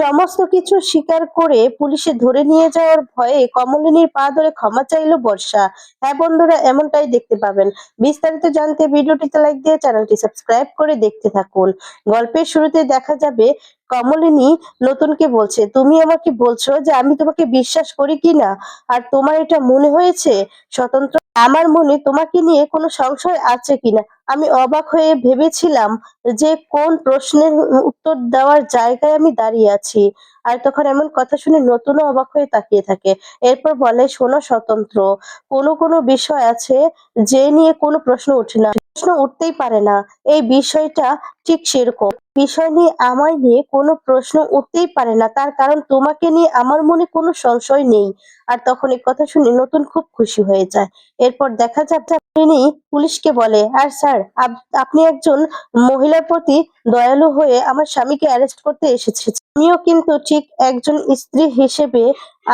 সমস্ত কিছু স্বীকার করে পুলিশে ধরে নিয়ে যাওয়ার ভয়ে কমলিনীর পা ধরে ক্ষমা চাইল বর্ষা। হ্যাঁ বন্ধুরা, এমনটাই দেখতে পাবেন। বিস্তারিত জানতে ভিডিওটিতে লাইক দিয়ে চ্যানেলটি সাবস্ক্রাইব করে দেখতে থাকুন। গল্পের শুরুতে দেখা যাবে, কমলিনী নতুনকে বলছে, তুমি আমাকে বলছো যে আমি তোমাকে বিশ্বাস করি কিনা আর তোমার এটা মনে হয়েছে? স্বতন্ত্র আমার মনে তোমাকে নিয়ে কোনো সংশয় আছে কিনা আমি অবাক হয়ে ভেবেছিলাম যে কোন প্রশ্নের উত্তর দেওয়ার জায়গায় আমি দাঁড়িয়ে আছি। আর তখন এমন কথা শুনে নতুনও অবাক হয়ে তাকিয়ে থাকে। এরপর বলে, শোনো স্বতন্ত্র, কোনো কোনো বিষয় আছে যে নিয়ে কোনো প্রশ্ন ওঠে না। প্রশ্ন উঠতেই পারে না। এই বিষয়টা ঠিক সেরকম। বিষয় নিয়ে আমায় নিয়ে কোনো প্রশ্ন উঠতেই পারে না। তার কারণ তোমাকে নিয়ে আমার মনে কোনো সংশয় নেই। আর তখন এই কথা শুনে নতুন খুব খুশি হয়ে যায়। এরপর দেখা যাচ্ছে তিনি পুলিশকে বলে, আর স্যার আপনি একজন মহিলার প্রতি দয়ালু হয়ে আমার স্বামীকে অ্যারেস্ট করতে এসেছে আমিও কিন্তু ঠিক একজন স্ত্রী হিসেবে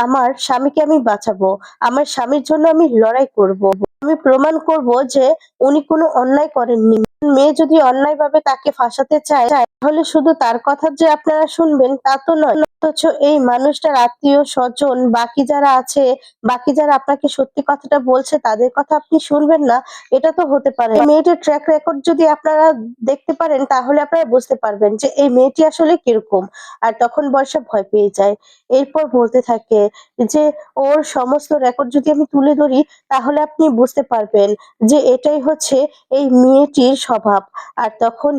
আমার স্বামীকে আমি বাঁচাবো। আমার স্বামীর জন্য আমি লড়াই করব। আমি প্রমাণ করব যে উনি কোনো অন্যায় করেননি। মেয়ে যদি অন্যায় ভাবে তাকে ফাঁসাতে চায়, তাহলে শুধু তার কথা যে আপনারা শুনবেন তা তো নয়। অথচ এই মানুষটার আত্মীয় স্বজন, বাকি যারা আছে, বাকি যারা আপনাকে সত্যি কথাটা বলছে, তাদের কথা আপনি শুনবেন না। এটা তো হতে পারে। মেয়েটির ট্র্যাক রেকর্ড যদি আপনারা দেখতে পারেন, তাহলে আপনারা বুঝতে পারবেন যে এই মেয়েটি আসলে কীরকম। আর তখন বর্ষা ভয় পেয়ে যায়। এরপর বলতে থাকে যে, ওর সমস্ত রেকর্ড যদি আমি তুলে ধরি, তাহলে আপনি বুঝতে পারবেন যে এটাই হচ্ছে এই মেয়েটির স্বভাব। আর তখন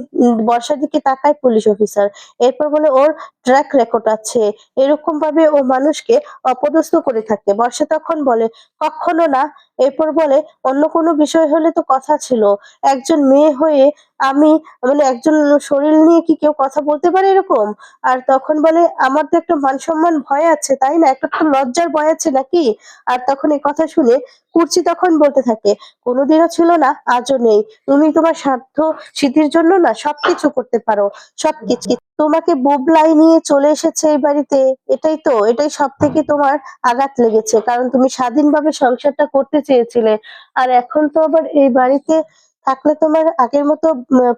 বর্ষার দিকে তাকায় পুলিশ অফিসার। এরপর বলে, ওর ট্র্যাক রেকর্ড আছে। এরকম ভাবে ও মানুষকে অপদস্থ করে থাকে। বর্ষা তখন বলে, কখনো না। এরপর বলে, অন্য কোনো বিষয় হলে তো কথা ছিল। একজন মেয়ে হয়ে আমি মানে একজন শরীর নিয়ে কি কেউ কথা বলতে পারে এরকম? আর তখন বলে, আমার তো একটা মান সম্মান ভয় আছে, তাই না? একটা তো লজ্জার ভয় আছে নাকি? আর তখন এই কথা শুনে কুর্চি তখন বলতে থাকে, কোনোদিনও ছিল না, আজও নেই। তুমি তোমার স্বার্থ সিদ্ধির জন্য না, সবকিছু করতে পারো, সবকিছু। তোমাকে বুবলাই নিয়ে চলে এসেছে এই বাড়িতে। এটাই তো, এটাই সব থেকে তোমার আঘাত লেগেছে, কারণ তুমি স্বাধীনভাবে সংসারটা করতে চেয়েছিলে। আর এখন তো আবার এই বাড়িতে থাকলে তোমার আগের মতো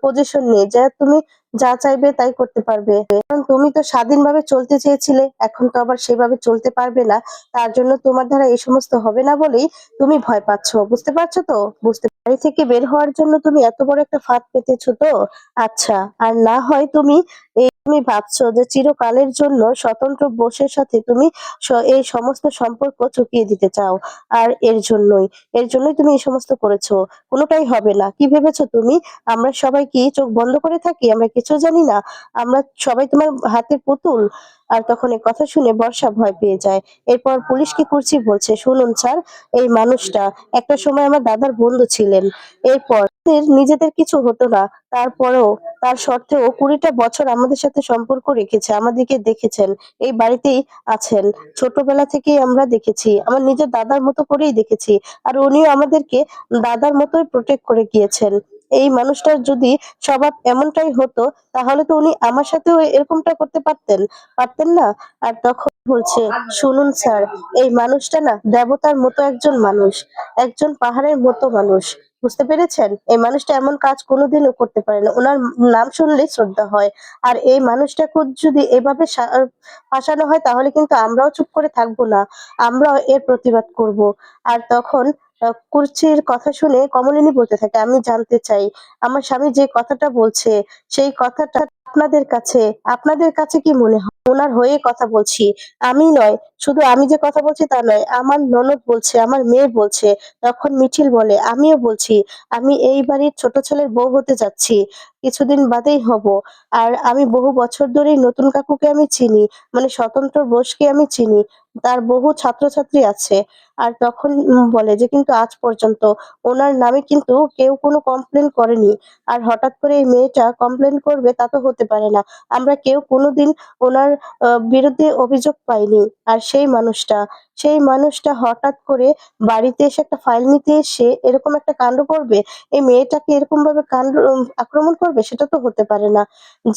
পজিশন নেই। যা তুমি যা চাইবে তাই করতে পারবে। কারণ তুমি তো স্বাধীনভাবে চলতে চেয়েছিলে, এখন তো আবার সেভাবে চলতে পারবে না। তার জন্য তোমার দ্বারা এই সমস্ত হবে না বলেই তুমি ভয় পাচ্ছ, বুঝতে পারছ তো? বুঝতে বাড়ি থেকে বের হওয়ার জন্য তুমি এত বড় একটা ফাঁদ পেতেছো তো? আচ্ছা আর না হয় তুমি এই তুমি ভাবছ যে চিরকালের জন্য স্বতন্ত্র বোসের সাথে তুমি এই সমস্ত সম্পর্ক চুকিয়ে দিতে চাও, আর এর জন্যই। এর জন্যই তুমি এই সমস্ত করেছ। কোনোটাই হবে না। কি ভেবেছো তুমি? আমরা সবাই কি চোখ বন্ধ করে থাকি? আমরা কিছু জানি না, আমরা সবাই তোমার হাতের পুতুল। আর তখন এই কথা শুনে বর্ষা ভয় পেয়ে যায়। এরপর পুলিশকে কুর্চি বলছে, শুনুন স্যার, এই মানুষটা একটা সময় আমার দাদার বন্ধু ছিলেন। এরপর নিজেদের কিছু হতো না। তারপরেও তার সত্ত্বেও কুড়িটা বছর আমাদের সাথে সম্পর্ক রেখেছে, আমাদেরকে দেখেছেন, এই বাড়িতেই আছেন। ছোটবেলা থেকেই আমরা দেখেছি, আমার নিজের দাদার মতো করেই দেখেছি। আর উনিও আমাদেরকে দাদার মতোই প্রোটেক্ট করে গিয়েছেন। এই মানুষটার যদি স্বভাব এমনটাই হতো, তাহলে তো উনি আমার সাথেও এরকমটা করতে পারতেন। পারতেন না? আর তখন বলছে, শুনুন স্যার, এই মানুষটা না দেবতার মতো একজন মানুষ, একজন পাহাড়ের মতো মানুষ। বুঝতে পেরেছেন? এই মানুষটা এমন কাজ কোনোদিনও করতে পারে না। ওনার নাম শুনলেই শ্রদ্ধা হয়। আর এই মানুষটাকে যদি এভাবে ফাঁসানো হয়, তাহলে কিন্তু আমরাও চুপ করে থাকব না। আমরাও এর প্রতিবাদ করব। আর তখন কুর্চির কথা শুনে কমলিনী বলতে থাকে, আমি জানতে চাই, আমার স্বামী যে কথাটা বলছে, সেই কথাটা আপনাদের কাছে আপনাদের কাছে কি মনে হয়? ওনার হয়ে কথা বলছি। আমি নয়, শুধু আমি যে কথা বলছি তা নয়, আমার ননদ বলছে, আমার মেয়ে বলছে, তখন মিঠিল বলে, আমিও বলছি, আমি এই বাড়ির ছোট ছেলের বউ হতে যাচ্ছি, কিছুদিন বাদেই হব। আর আমি বহু বছর ধরেই নতুন কাকুকে আমি চিনি মানে স্বতন্ত্র বোসকে আমি চিনি, তার বহু ছাত্রছাত্রী আছে। আর তখন বলে যে, কিন্তু আজ পর্যন্ত ওনার নামে কিন্তু কেউ কোনো কমপ্লেন করেনি। আর হঠাৎ করে এই মেয়েটা কমপ্লেন করবে, তা তো হতে পারে না। আমরা কেউ কোনোদিন ওনার বিরুদ্ধে অভিযোগ পাইনি। আর সেই মানুষটা সেই মানুষটা হঠাৎ করে বাড়িতে এসে একটা ফাইল নিতে এসে এরকম একটা কাণ্ড করবে, এই মেয়েটাকে এরকম ভাবে কাণ্ড আক্রমণ করবে, সেটা তো হতে পারে না।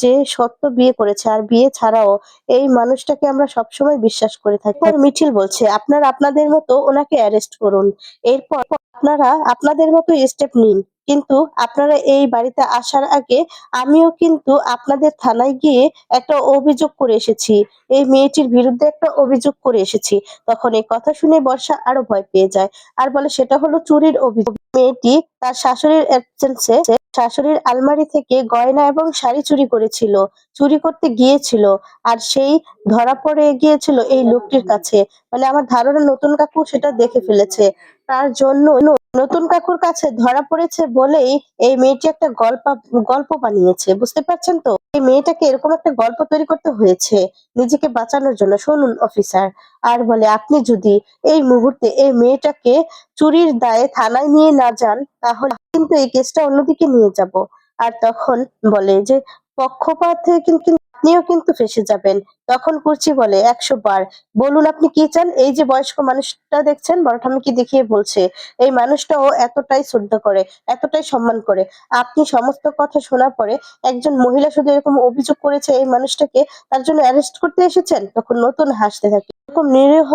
যে সত্য বিয়ে করেছে, আর বিয়ে ছাড়াও এই মানুষটাকে আমরা সবসময় বিশ্বাস করে থাকি। মিছিল বলছে, আপনারা আপনাদের মতো ওনাকে অ্যারেস্ট করুন। এরপর আপনারা আপনাদের মতো স্টেপ নিন। কিন্তু আপনারা এই বাড়িতে আসার আগে আমিও কিন্তু আপনাদের থানায় গিয়ে একটা অভিযোগ করে এসেছি। এই মেয়েটির বিরুদ্ধে একটা অভিযোগ করে এসেছি। তখন এই কথা শুনে বর্ষা আরও ভয় পেয়ে যায়। আর বলে, সেটা হলো চুরির অভিযোগ। মেয়েটি তার শাশুড়ির অ্যাবসেন্সে শাশুড়ির আলমারি থেকে গয়না এবং শাড়ি চুরি করেছিল, চুরি করতে গিয়েছিল আর সেই ধরা পড়ে গিয়েছিল এই লোকটির কাছে। মানে আমার ধারণা, নতুন কাকু সেটা দেখে ফেলেছে। তার জন্য নতুন কাকুর কাছে ধরা পড়েছে বলেই এই মেয়েটি একটা গল্প গল্প বানিয়েছে, বুঝতে পারছেন তো? এই মেয়েটাকে এরকম একটা গল্প তৈরি করতে হয়েছে নিজেকে বাঁচানোর জন্য, শুনুন অফিসার। আর বলে, আপনি যদি এই মুহূর্তে এই মেয়েটাকে চুরির দায়ে থানায় নিয়ে না যান, তাহলে কিন্তু এই কেসটা অন্যদিকে নিয়ে যাব। আর তখন বলে যে, পক্ষপাত থেকে কিন্তু আপনিও কিন্তু ফেসে যাবেন। তখন কুর্চি বলে, একশো বার। বলুন আপনি কি চান? এই যে বয়স্ক মানুষটা দেখছেন বড় ঠাম্মিকে দেখিয়ে বলছে, এই মানুষটাও এতটাই শ্রদ্ধা করে, এতটাই সম্মান করে। আপনি সমস্ত কথা শোনার পরে একজন মহিলা শুধু এরকম অভিযোগ করেছে এই মানুষটাকে, তার জন্য অ্যারেস্ট করতে এসেছেন? তখন নতুন হাসতে থাকে। এরকম নিরীহ,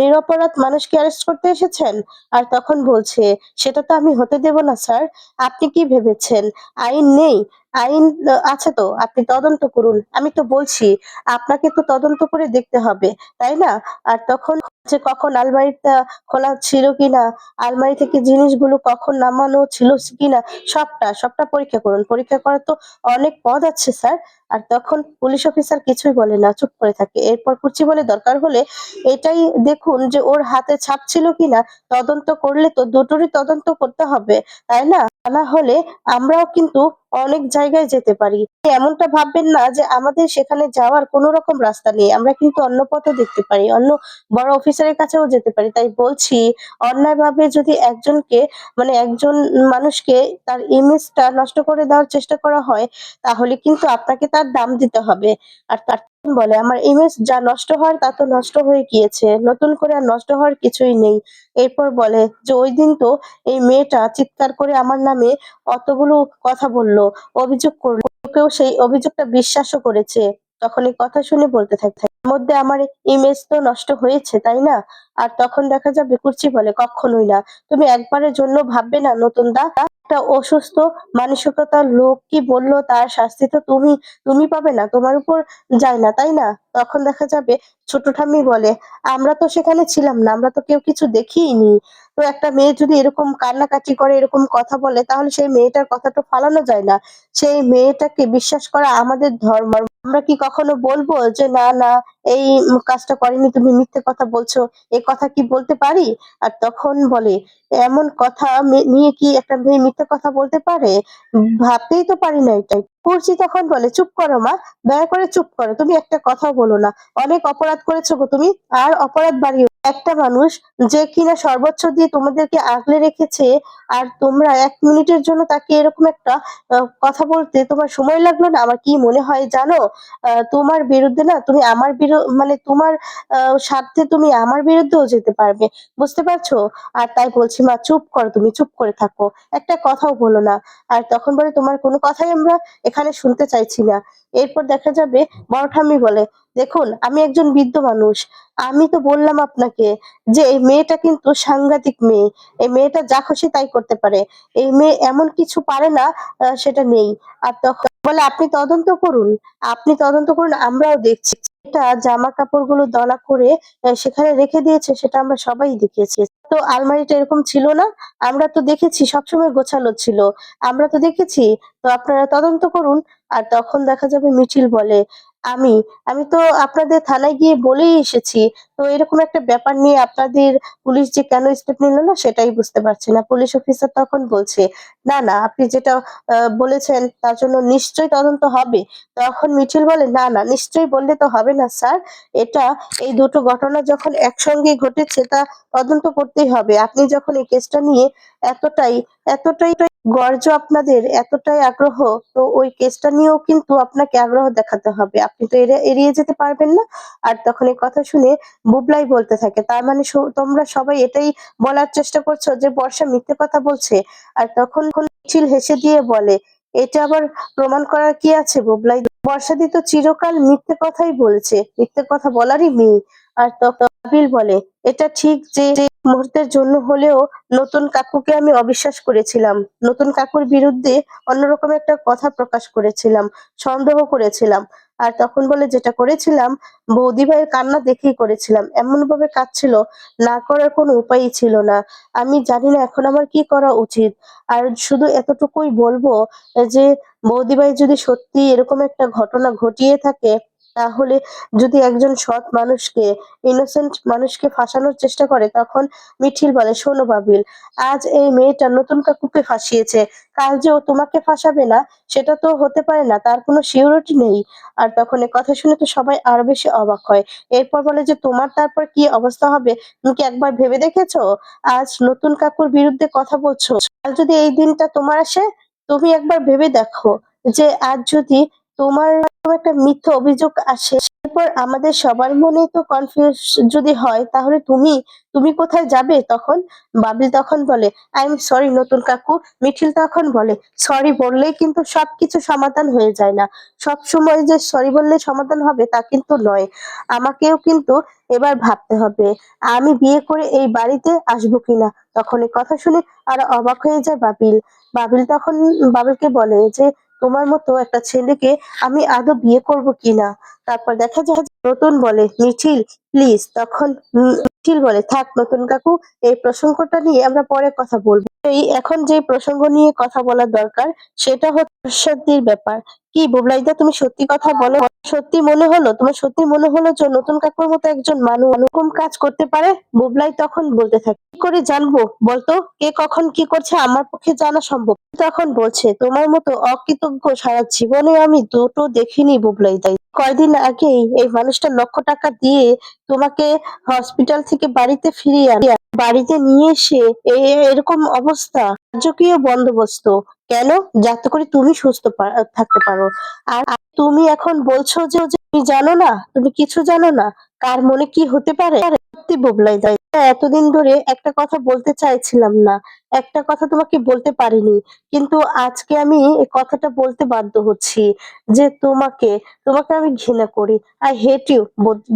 নিরপরাধ মানুষকে অ্যারেস্ট করতে এসেছেন? আর তখন বলছে, সেটা তো আমি হতে দেব না, স্যার। আপনি কি ভেবেছেন? আইন নেই। আইন আছে তো, আপনি তদন্ত করুন। আমি তো বলছি, আপনাকে তো তদন্ত করে দেখতে হবে, তাই না? আর তখন যে কখন আলমারিটা খোলা ছিল কিনা, আলমারি থেকে জিনিসগুলো কখন নামানো ছিল কিনা, সবটা সবটা পরীক্ষা করুন। পরীক্ষা করার তো অনেক পদ আছে, স্যার। আর তখন পুলিশ অফিসার কিছুই বলে না, চুপ করে থাকে। এরপর কুচি বলে দরকার হলে এটাই দেখুন যে ওর হাতে ছাপ ছিল কিনা, তদন্ত করলে তো দুটোরই তদন্ত করতে হবে, তাই না? না হলে আমরাও কিন্তু অনেক জায়গায় যেতে পারি। এমনটা ভাববেন না যে আমাদের সেখানে যাওয়ার কোনো রকম রাস্তা নেই। আমরা কিন্তু অন্য পথে দেখতে পারি, অন্য বড় অফিসারের কাছেও যেতে পারি। তাই বলছি, অন্যায়ভাবে যদি একজনকে মানে একজন মানুষকে তার ইমেজটা নষ্ট করে দেওয়ার চেষ্টা করা হয়, তাহলে কিন্তু আপনাকে তার দাম দিতে হবে। আর তার বলে, আমার ইমেজ যা নষ্ট হওয়ার তা তো নষ্ট হয়ে গিয়েছে। নতুন করে আর নষ্ট হওয়ার কিছুই নেই। এরপর বলে, যে ওই দিন তো এই মেয়েটা চিৎকার করে আমার নামে অতগুলো কথা বলল, অভিযোগ করল। কেউ সেই অভিযোগটা বিশ্বাসও করেছে। তখন এই কথা শুনে বলতে থাকে "এর মধ্যে আমার ইমেজ তো নষ্ট হয়েছে, তাই না? আর তখন দেখা যাবে কুর্চি বলে, কখনোই না। তুমি একবারের জন্য ভাববে না, নতুন দা। একটা অসুস্থ মানসিকতার লোক কি বলল, তার শাস্তি তো তুমি তুমি পাবে না, তোমার উপর যায় না, তাই না? তখন দেখা যাবে ছোট ঠাম্মি বলে, আমরা তো সেখানে ছিলাম না, আমরা তো কেউ কিছু দেখিইনি। তো একটা মেয়ে যদি এরকম কান্নাকাটি করে, এরকম কথা বলে, তাহলে সেই মেয়েটার কথা তো ফালানো যায় না। সেই মেয়েটাকে বিশ্বাস করা আমাদের ধর্ম। আমরা কি কখনো বলব যে, না না, এই কাজটা করেনি, তুমি মিথ্যে কথা বলছো, এ কথা কি বলতে পারি? আর তখন বলে, এমন কথা নিয়ে কি একটা মেয়ে মিথ্যে কথা বলতে পারে? ভাবতেই তো পারি না এটাই। কুর্চি তখন বলে, চুপ করো মা, দয়া করে চুপ করো, তুমি একটা কথাও বলো না। অনেক অপরাধ করেছ গো তুমি, আর অপরাধ বাড়িও একটা মানুষ যে কিনা সর্বোচ্চ দিয়ে তোমাদেরকে আগলে রেখেছে, আর তোমরা এক মিনিটের জন্য তাকে এরকম একটা কথা বলতে তোমার সময় লাগল না? আমার কি মনে হয় জানো? তোমার বিরুদ্ধে না, তুমি আমার মানে তোমার স্বার্থে তুমি আমার বিরুদ্ধেও যেতে পারবে। বুঝতে পারছ? আর তাই বলছি মা, চুপ করো তুমি, চুপ করে থাকো। একটা কথাও বলো না। আর তখন বলে, তোমার কোনো কথাই আমরা এখানে শুনতে চাইছি না। এরপর দেখা যাবে ঠাম্মি বলে, দেখুন, আমি একজন বৃদ্ধ মানুষ। আমি তো বললাম আপনাকে যে, এই মেয়েটা কিন্তু সাংঘাতিক মেয়ে। এই মেয়েটা যা খুশি তাই করতে পারে। এই মেয়ে এমন কিছু পারে না সেটা নেই। আর তখন বলে, আপনি তদন্ত করুন। আপনি তদন্ত করুন, আমরাও দেখছি। এটা জামা কাপড়গুলো দলা করে সেখানে রেখে দিয়েছে, সেটা আমরা সবাই দেখেছি তো আলমারিটা এরকম ছিল না। আমরা তো দেখেছি, সবসময় গোছালো ছিল। আমরা তো দেখেছি, তো আপনারা তদন্ত করুন। আর তখন দেখা যাবে মিছিল বলে আমি আমি তো আপনাদের থানায় গিয়ে বলেই এসেছি। তো এরকম একটা ব্যাপার নিয়ে আপনাদের পুলিশ যে কেন স্টেপ নিল না, সেটাই বুঝতে পারছি না। পুলিশ অফিসার তখন বলছে, না না, আপনি যেটা বলেছেন তার জন্য নিশ্চয়ই তদন্ত হবে। তখন মিছিল বলে, না না, নিশ্চয়ই বললে তো হবে না, স্যার। এটা, এই দুটো ঘটনা যখন একসঙ্গে ঘটেছে, তা তদন্ত করতেই হবে। আপনি যখন এই কেসটা নিয়ে এতটাই এতটাই গর্জ আপনাদের এতটাই আগ্রহ, তো ওই কেসটা নিয়েও কিন্তু আপনাকে আগ্রহ দেখাতে হবে। আপনি তো এড়ে- এড়িয়ে যেতে পারবেন না। আর তখন এই কথা শুনে বুবলাই বলতে থাকে, তার মানে তোমরা সবাই এটাই বলার চেষ্টা করছ যে বর্ষা মিথ্যে কথা বলছে? আর তখন মিছিল হেসে দিয়ে বলে, এটা আবার প্রমাণ করার কি আছে বুবলাই? বর্ষাদি তো চিরকাল মিথ্যে কথাই বলছে। মিথ্যে কথা বলারই মেয়ে। আর তখন বাবিল বলে, এটা ঠিক যে মুহূর্তের জন্য হলেও নতুন কাকুকে আমি অবিশ্বাস করেছিলাম। নতুন কাকুর বিরুদ্ধে অন্যরকম একটা কথা প্রকাশ করেছিলাম, সন্দেহ করেছিলাম। আর তখন বলে, যেটা করেছিলাম, বৌদি ভাইয়ের কান্না দেখেই করেছিলাম। এমন ভাবে কাঁদছিল, না করার কোনো উপায়ই ছিল না। আমি জানি না এখন আমার কি করা উচিত। আর শুধু এতটুকুই বলব যে, বৌদি ভাই যদি সত্যি এরকম একটা ঘটনা ঘটিয়ে থাকে তাহলে যদি একজন সৎ মানুষকে ইনোসেন্ট মানুষকে ফাঁসানোর চেষ্টা করে, তখন মিঠিল বলে, শোনো বাবিল, আজ এই মেয়েটা নতুন কাকুকে ফাঁসিয়েছে। কাল যে ও তোমাকে ফাঁসাবে না, সেটা তো হতে পারে না, তার কোনো সিউরিটি নেই। আর তখন কথা শুনে তো সবাই আরও বেশি অবাক হয়। এরপর বলে যে, তোমার তারপর কি অবস্থা হবে? তুমি কি একবার ভেবে দেখেছ? আজ নতুন কাকুর বিরুদ্ধে কথা বলছো। কাল যদি এই দিনটা তোমার আসে, তুমি একবার ভেবে দেখো যে, আজ যদি তোমার একটা মিথ্যা অভিযোগ আসে, এরপর আমাদের সবার মনে তো কনফিউজ যদি হয়, তাহলে তুমি তুমি কোথায় যাবে তখন? বাবিল তখন বলে আই এম সরি নতুন কাকু। মিঠিল তখন বলে সরি বললেই কিন্তু সবকিছু সমাধান হয়ে যায় না। সব সময় যে সরি বললে সমাধান হবে তা কিন্তু নয়। আমাকেও কিন্তু এবার ভাবতে হবে, আমি বিয়ে করে এই বাড়িতে আসব কিনা? তখন এই কথা শুনে আর অবাক হয়ে যায় বাবিল। বাবিল তখন, বাবিলকে বলে যে তোমার মতো একটা ছেলেকে আমি আদৌ বিয়ে করব কিনা? তারপর দেখা যায় নতুন বলে, মিঠিল প্লিজ তখন মিঠিল বলে, থাক নতুন কাকু, এই প্রসঙ্গটা নিয়ে আমরা পরে কথা বলব। এই এখন যে প্রসঙ্গ নিয়ে কথা বলা দরকার, সেটা হচ্ছে সত্যির ব্যাপার। কি বুবলাইদা, তুমি সত্যি কথা বলো? সত্যি মনে হলো? তোমার সত্যি মনে হলো যে নতুন কাকুর মতো একজন মানুষ এরকম কাজ করতে পারে? বুবলাই তখন বলতে থাকে, কি করে জানব? বলতো, কে কখন কি করছে আমার পক্ষে জানা সম্ভব তখন বলছে, তোমার মতো অকৃতজ্ঞ সারা জীবনে আমি দুটো দেখিনি বুবলাই তাই কয়দিন আগেই এই মানুষটা লক্ষ টাকা দিয়ে তোমাকে হসপিটাল থেকে বাড়িতে ফিরিয়ে আনে। বাড়িতে নিয়ে এসে এরকম অবস্থা। রাজকীয় বন্দোবস্ত। কেন? যাতে করে তুমি সুস্থ থাকতে পারো। আর তুমি এখন বলছো যে তুমি জানো না? তুমি কিছু জানো না? কার মনে কি হতে পারে? সত্যি বুবলাই দাই এতদিন ধরে একটা কথা বলতে চাইছিলাম না। একটা কথা তোমাকে বলতে পারিনি। কিন্তু আজকে আমি কথাটা বলতে বাধ্য হচ্ছি যে তোমাকে তোমাকে আমি ঘৃণা করি। আই হেট ইউ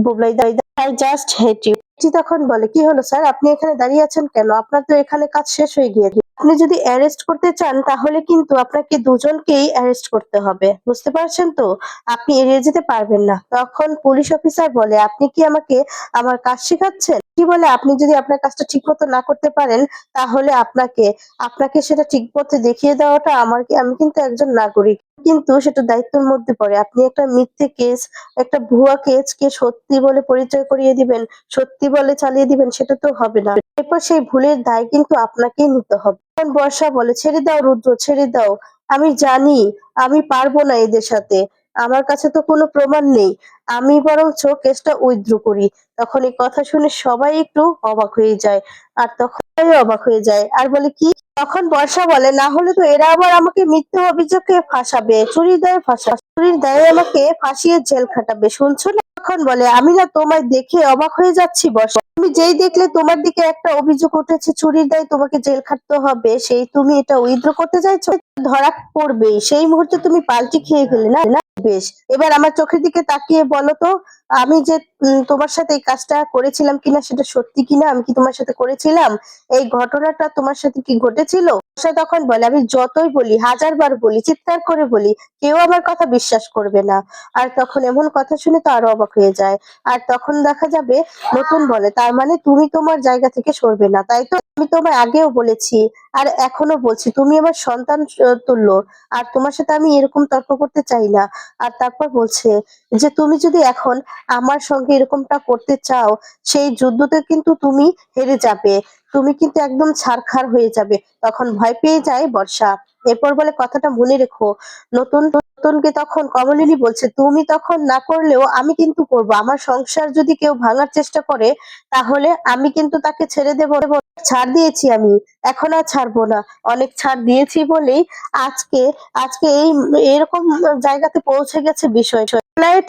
বুবলাই দাই আই জাস্ট হেট ইউ তখন বলে, কি হলো স্যার? আপনি এখানে দাঁড়িয়ে আছেন কেন? আপনার তো এখানে কাজ শেষ হয়ে গিয়েছে। আপনি যদি অ্যারেস্ট করতে চান, তাহলে কিন্তু আপনাকে দুজনকেই অ্যারেস্ট করতে হবে। বুঝতে পারছেন তো? আপনি এড়িয়ে যেতে পারবেন না। তখন পুলিশ অফিসার বলে, আপনি কি আমাকে আমার কাজ শেখাচ্ছেন? কি বলে আপনি যদি আপনার কাজটা ঠিক মতো না করতে পারেন, তাহলে আপনাকে আপনাকে সেটা ঠিক পথে দেখিয়ে দেওয়াটা আমার আমি কিন্তু একজন নাগরিক। কিন্তু সেটা দায়িত্বের মধ্যে পড়ে। আপনি একটা মিথ্যে কেস, একটা ভুয়া কেস কে সত্যি বলে পরিচয় করিয়ে দিবেন, সত্যি বলে চালিয়ে দিবেন, সেটা তো হবে না। এরপর সেই ভুলের দায় কিন্তু আপনাকেই নিতে হবে। বর্ষা বলে, ছেড়ে দাও রুদ্র, ছেড়ে দাও। আমি জানি, আমি পারব না এদের সাথে। আমার কাছে তো কোনো প্রমাণ নেই। আমি বরঞ্চ কেসটা উইথড্র করি। তখন এই কথা শুনে সবাই একটু অবাক হয়ে যায়। আর তখন অবাক হয়ে যায়। আর বলে, কি? তখন বর্ষা বলে, না হলে তো এরা আবার আমাকে মিথ্যে অভিযোগে ফাঁসাবে চুরি দেয় ফাঁসা চুরির দায়ে আমাকে ফাঁসিয়ে জেল খাটাবে শুনছো না তখন বলে, আমি না তোমায় দেখে অবাক হয়ে যাচ্ছি বর্ষা। তুমি যেই দেখলে তোমার দিকে একটা অভিযোগ উঠেছে, চুরির দায়ে তোমাকে জেল খাটতে হবে, সেই তুমি এটা উইথড্র করতে চাইছো, ধরা পড়বেই। সেই মুহূর্তে তুমি পাল্টি খেয়ে গেলে না? বেশ। এবার আমার চোখের দিকে তাকিয়ে বলো তো, আমি যে তোমার সাথে এই কাজটা করেছিলাম কিনা সেটা সত্যি কিনা? আমি কি তোমার সাথে করেছিলাম? এই ঘটনাটা তোমার সাথে কি ঘটেছিল? সে তখন বলে, আমি যতই বলি হাজার বার বলি, চিৎকার করে বলি, কেউ আমার কথা বিশ্বাস করবে না। আর তখন এমন কথা শুনে তো আরও অবাক হয়ে যায়। আর তখন দেখা যাবে, নতুন বলে, তার মানে তুমি তোমার জায়গা থেকে সরবে না। তাই তো আমি তোমায় আগেও বলেছি, আর এখনও বলছি, তুমি আমার সন্তান তুল্য, আর তোমার সাথে আমি এরকম তর্ক করতে চাই না। আর তারপর বলছে যে, তুমি যদি এখন আমার সঙ্গে এরকমটা করতে চাও, সেই যুদ্ধতে কিন্তু তুমি হেরে যাবে। তুমি কিন্তু একদম ছারখার হয়ে যাবে। তখন ভয় পেয়ে যায় বর্ষা। এরপর বলে, কথাটা মনে রেখো। নতুন নতুনকে তখন কমলিনী বলছে, তুমি তখন না করলেও আমি কিন্তু করব। আমার সংসার যদি কেউ ভাঙার চেষ্টা করে, তাহলে আমি কিন্তু তাকে ছেড়ে দেবো। ছাড় দিয়েছি আমি, এখন আর ছাড়বো না। অনেক ছাড় দিয়েছি বলেই আজকে আজকে এই, এরকম জায়গাতে পৌঁছে গেছে বিষয়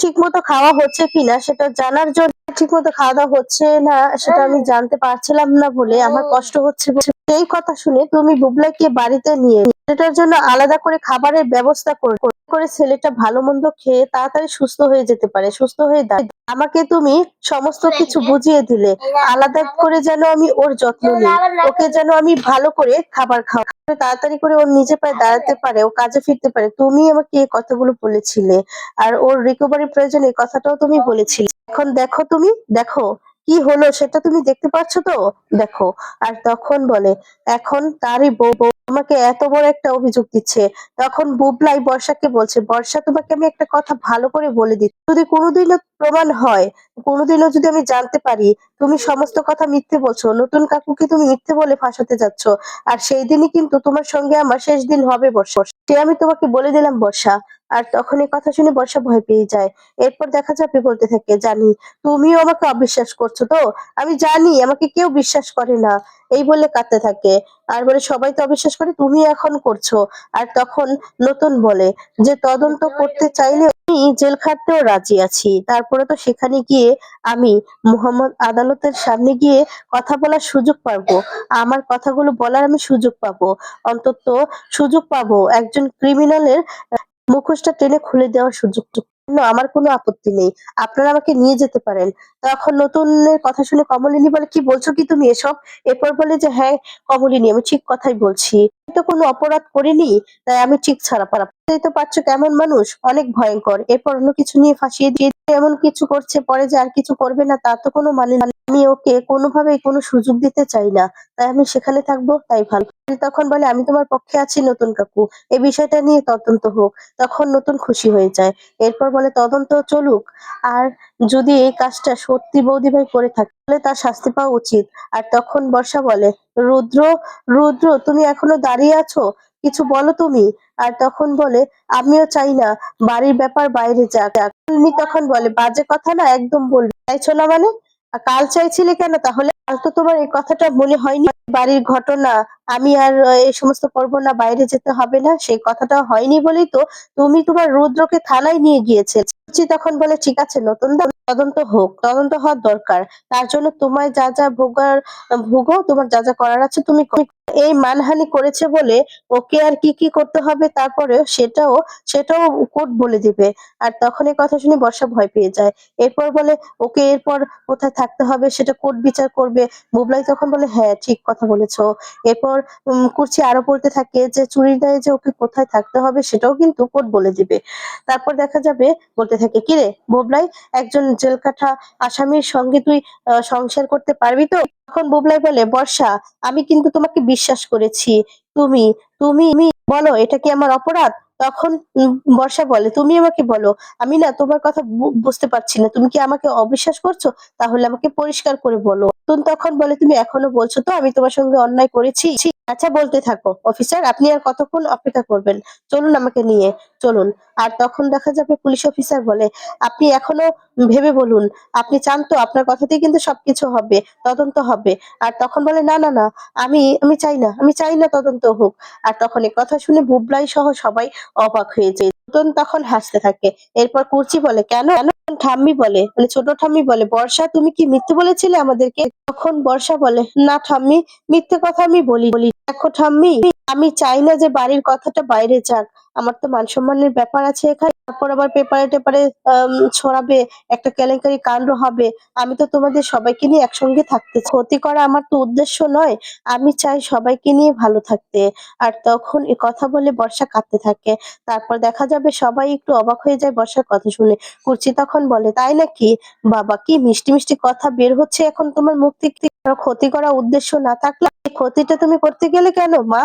ঠিক মতো খাওয়া হচ্ছে কিনা সেটা জানার জন্য ঠিক মতো খাওয়া দাওয়া হচ্ছে না সেটা আমি জানতে পারছিলাম না বলে আমার কষ্ট হচ্ছে এই কথা শুনে তুমি বুবলাইকে বাড়িতে নিয়ে ছেলেটার জন্য আলাদা করে খাবারের ব্যবস্থা করে করে ছেলেটা ভালো মন্দ খেয়ে তাড়াতাড়ি সুস্থ হয়ে যেতে পারে সুস্থ হয়ে দাঁড়ায় আমাকে তুমি সমস্ত কিছু বুঝিয়ে দিলে। আলাদা করে যেন আমি ওর যত্ন নিই। ওকে যেন আমি ভালো করে খাবার খাওয়া তাড়াতাড়ি করে ওর নিজে পায়ে দাঁড়াতে পারে ও কাজে ফিরতে পারে। তুমি আমাকে এই কথাগুলো বলেছিলে। আর ওর রিকভারি প্রয়োজন এই কথাটাও তুমি বলেছিলে। এখন দেখো তুমি, দেখো, কি হলো সেটা তুমি দেখতে পাচ্ছ তো? দেখো, আর তখন বলে, এখন তারই বউ বউ আমাকে এত বড় একটা অভিযোগ দিচ্ছে। তখন বুবলাই বর্ষাকে বলছে, বর্ষা তোমাকে আমি একটা কথা ভালো করে বলে দিচ্ছি। যদি কোনোদিনও প্রমাণ হয়, কোনোদিনও যদি আমি জানতে পারি তুমি সমস্ত কথা মিথ্যে বলছো। নতুন কাকুকে তুমি মিথ্যে বলে ফাঁসাতে যাচ্ছ? আর সেই দিনই কিন্তু তোমার সঙ্গে আমার শেষ দিন হবে বর্ষা। সে আমি তোমাকে বলে দিলাম বর্ষা। আর তখন এই কথা শুনে বর্ষা ভয় পেয়ে যায়। এরপর দেখা যাবে বলতে থাকে, জানি, তুমিও আমাকে অবিশ্বাস করছ তো? আমি জানি, আমাকে কেউ বিশ্বাস করে না। এই বলে কাঁদতে থাকে। আর বলে সবাই তো অবিশ্বাস করে তুমি এখন করছ। আর তখন নতুন বলে যে তদন্ত করতে চাইলে আমি জেল খাটতেও রাজি আছি। তারপরে তো সেখানে গিয়ে আমি মোহাম্মদ আদালতের সামনে গিয়ে কথা বলার সুযোগ পাবো। আমার কথাগুলো বলার আমি সুযোগ পাবো। অন্তত সুযোগ পাবো একজন ক্রিমিনালের মুখোশটা টেনে খুলে দেওয়ার সুযোগ না, আমার কোনো আপত্তি নেই। আপনারা আমাকে নিয়ে যেতে পারেন। তখন নতুনের কথা শুনে কমলিনী বলে, কি বলছো কি তুমি এসব? এরপর বলে যে হ্যাঁ কমলিনী, আমি ঠিক কথাই বলছি। তো কোনো অপরাধ করিনি, তাই আমি ঠিক ছাড়া পারা তো পারছ কেমন মানুষ? অনেক ভয়ঙ্কর। এরপর অন্য কিছু নিয়ে ফাঁসিয়ে দিয়ে এমন কিছু করছে, পরে যে আর কিছু করবে না তার তো কোনো মানে। আমি ওকে কোনোভাবেই কোনো সুযোগ দিতে চাই না। তাই আমি সেখানে থাকব, তাই ভালো। তখন বলে, আমি তোমার পক্ষে আছি নতুন কাকু। এই বিষয়টা নিয়ে তদন্ত হোক। তখন নতুন খুশি হয়ে যায়। এরপর বলে, তদন্ত চলুক। আর যদি এই কাজটা সত্যি বৌদি ভাই করে থাকে, তাহলে তার শাস্তি পাওয়া উচিত। আর তখন বর্ষা বলে, রুদ্র রুদ্র, তুমি এখনও দাঁড়িয়ে আছো? কিছু বলো তুমি? আর তখন বলে, আমিও চাই না, বাড়ির ব্যাপার বাইরে যাক। উনি তখন বলে, বাজে কথা না, একদম বলবে। চাইছো না মানে? কাল চাইছিলে কেন? তাহলে কাল তো তোমার এই কথাটা মনে হয়নি। বাড়ির ঘটনা আমি আর এই সমস্ত করব না, বাইরে যেতে হবে না, সেই কথাটা হয়নি বলেই তো তুমি তোমার রুদ্রকে থানায় নিয়ে গিয়েছে। তখন বলে, ঠিক আছে, নতুন তদন্ত হোক, তদন্ত হওয়ার দরকার। তার জন্য তোমায় যা যা ভোগার, ভোগো, তোমার যা যা করার আছে তুমি এই মানহানি করেছে বলে ওকে আর কি কি করতে হবে তারপরে সেটাও সেটাও কোর্ট বলে দিবে। আর তখন এই কথা শুনে বর্ষা ভয় পেয়ে যায়। এরপর বলে, ওকে এরপর কোথায় থাকতে হবে? সেটা কোর্ট বিচার করবে। বুবলাই তখন বলে হ্যাঁ ঠিক কথা বলেছ। এরপর উম, কুর্চি আরও বলতে থাকে যে চুরির যে ওকে কোথায় থাকতে হবে সেটাও কিন্তু কোর্ট বলে দিবে। তারপর দেখা যাবে বলতে থাকে কিরে বোবলাই একজন জেলকাঠা আসামির সঙ্গে তুই সংসার করতে পারবি তো? তখন বুবলাই বলে বর্ষা আমি কিন্তু তোমাকে বিশ্বাস করেছি। তুমি তুমি বলো এটা কি আমার অপরাধ? তখন বর্ষা বলে, তুমি আমাকে বলো, আমি না তোমার কথা বুঝতে পারছি না। তুমি কি আমাকে অবিশ্বাস করছ? তাহলে আমাকে পরিষ্কার করে বলো। তখন বলে, তুমি এখনও বলছো তো আমি তোমার সঙ্গে অন্যায় করেছি? আচ্ছা বলতে থাকো অফিসার আপনি আর কতক্ষণ অপেক্ষা করবেন? চলুন আমাকে নিয়ে, চলুন। আর তখন দেখা যাবে পুলিশ অফিসার বলে, আপনি এখনও ভেবে বলুন, আপনি চান তো আপনার কথাতেই কিন্তু সবকিছু হবে, তদন্ত হবে। আর তখন বলে, না না না, আমি আমি চাই না, আমি চাই না তদন্ত হোক। আর তখন এ কথা শুনে বুবলাই সহ সবাই অবাক হয়ে যায় নতুন তখন হাসতে থাকে। এরপর কুর্চি বলে, কেন? ঠাম্মি বলে। মানে ছোট ঠাম্মি বলে, বর্ষা, তুমি কি মিথ্যে বলেছিলে আমাদেরকে? তখন বর্ষা বলে, না ঠাম্মি, মিথ্যে কথা আমি বলি বলি দেখো ঠাম্মি, আমি চাই না যে বাড়ির কথাটা বাইরে যাক। আমার তো মান সম্মানের ব্যাপার আছে এখানে। তারপর আবার পেপারে টেপারে ছড়াবে, একটা কেলেঙ্কারি কাণ্ড হবে। আমি তো তোমাদের সবাইকে নিয়ে একসঙ্গে থাকতে ক্ষতি করা আমার তো উদ্দেশ্য নয়। আমি চাই সবাইকে নিয়ে ভালো থাকতে। আর তখন এ কথা বলে বর্ষা কাঁদতে থাকে। তারপর দেখা যাবে সবাই একটু অবাক হয়ে যায় বর্ষার কথা শুনে। কুর্চি তখন বলে, তাই নাকি? বাবা, কি মিষ্টি মিষ্টি কথা বের হচ্ছে এখন তোমার মুখ ক্ষতি করা উদ্দেশ্য না থাকলে ক্ষতিটা তুমি করতে গেলে কেন, মা?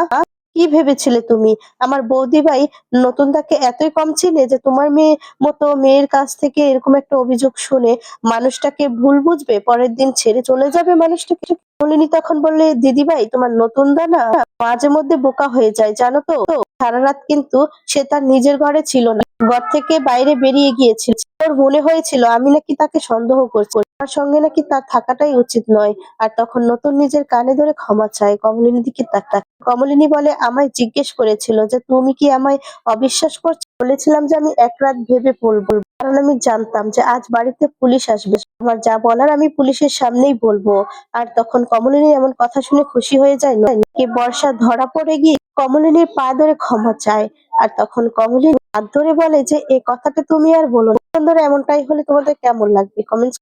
কি ভেবেছিলে তুমি? আমার বৌদি ভাই নতুন তাকে এতই কম চিনে যে তোমার মেয়ে মতো মেয়ের কাছ থেকে এরকম একটা অভিযোগ শুনে মানুষটাকে ভুল বুঝবে, পরের দিন ছেড়ে চলে যাবে মানুষটাকে? নলিনী তখন বললে দিদি ভাই তোমার নতুন দানা মাঝে মধ্যে বোকা হয়ে যায়, জানো তো? সারা রাত কিন্তু সে তার নিজের ঘরে ছিল না। ঘর থেকে বাইরে বেরিয়ে গিয়েছিল। ওর মনে হয়েছিল, আমি নাকি তাকে সন্দেহ করছি। তার সঙ্গে নাকি তার থাকাটাই উচিত নয়। আর তখন নতুন নিজের কানে ধরে ক্ষমা চায়, কমলিনীর দিকে তাকায় কমলিনী বলে আমায় জিজ্ঞেস করেছিল যে, তুমি কি আমায় অবিশ্বাস করছ? বলেছিলাম যে, আমি এক রাত ভেবে বলব। কারণ আমি জানতাম যে, আজ বাড়িতে পুলিশ আসবে। আমার যা বলার আমি পুলিশের সামনেই বলব। আর তখন কমলিনী এমন কথা শুনে খুশি হয়ে যায় না। কি বর্ষা ধরা পড়ে গিয়ে কমলিনীর পা ধরে ক্ষমা চায়। আর তখন কমলিনী হাত ধরে বলে যে এই কথাটা তুমি আর বলো না। এমনটাই হলে তোমাদের কেমন লাগবে? কমেন্টস